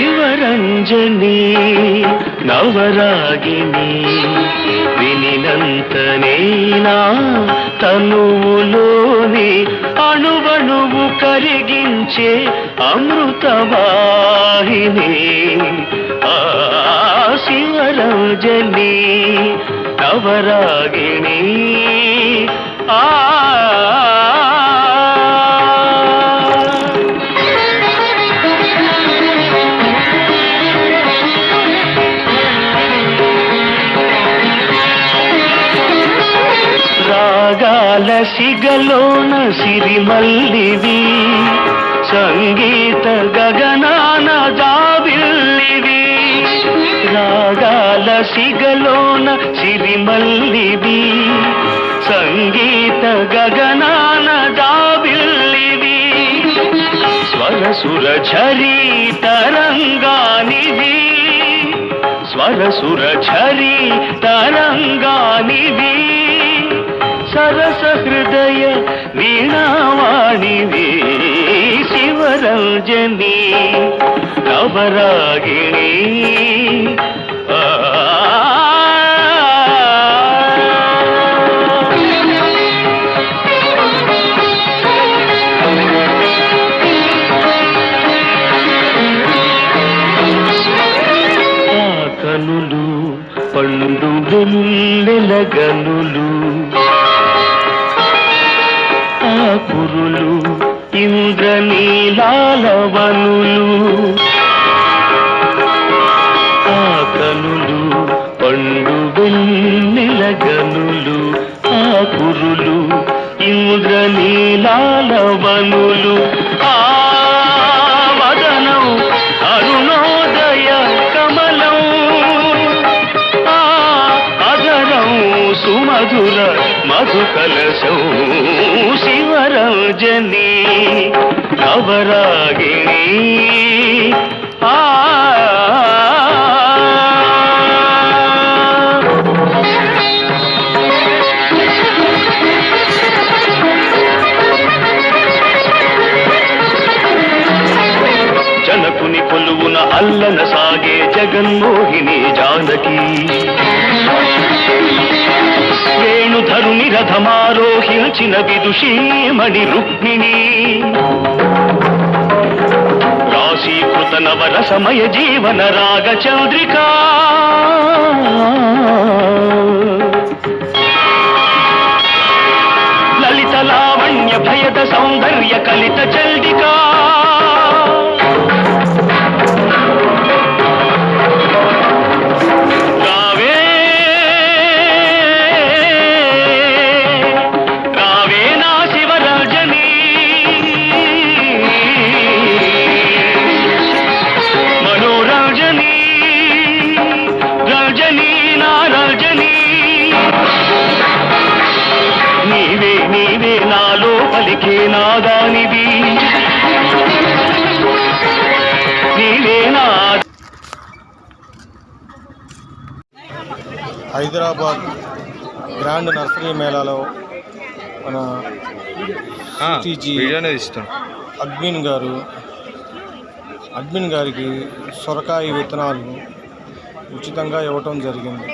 శివరంజని నవరాగిని వినినంతనేనా తనువులోని అణువణువు కరిగించే అమృతవాహిని ఆ శివరంజని నవరాగిణి ఆ రాగాల సిగలోన సిరిమల్లివి. సంగీత గగనాన జాబిల్లివి రాగాల సిగలోన సిరిమల్లివి. సంగీత గగనాన జాబిల్లివి స్వరసుర ఝరీ తరంగానివి స్వరసుర ఝరీ తరంగానివి సరస హృదయ వీణావాణివి శివరంజని నవరాగిణి. కనులు పండు వెన్నెల గనులు కురులు ఇంద్రనీలాలవనులు ఆ కనులు పండు వెన్నెల గనులు ఆ కురులు సుమధుర మధుకలశం శివరంజని అవరాగిణీ కొలువున అల్లన సాగే జగన్మోహిని జానకి. వేణుధరుని రథమారోహించిన విదుషీమణి రుక్మిణి. రాశీకృత నవరసమయ జీవన రాగ చంద్రికా. లలిత లావణ్య భయద సౌందర్య కలిత చండికా పలికే నాదానివి. నీవే నా హైదరాబాద్ గ్రాండ్ నర్సరీ మేళాలో మన అడ్మిన్ గారు అడ్మిన్ గారికి సొరకాయ విత్తనాలు ఉచితంగా ఇవ్వటం జరిగింది.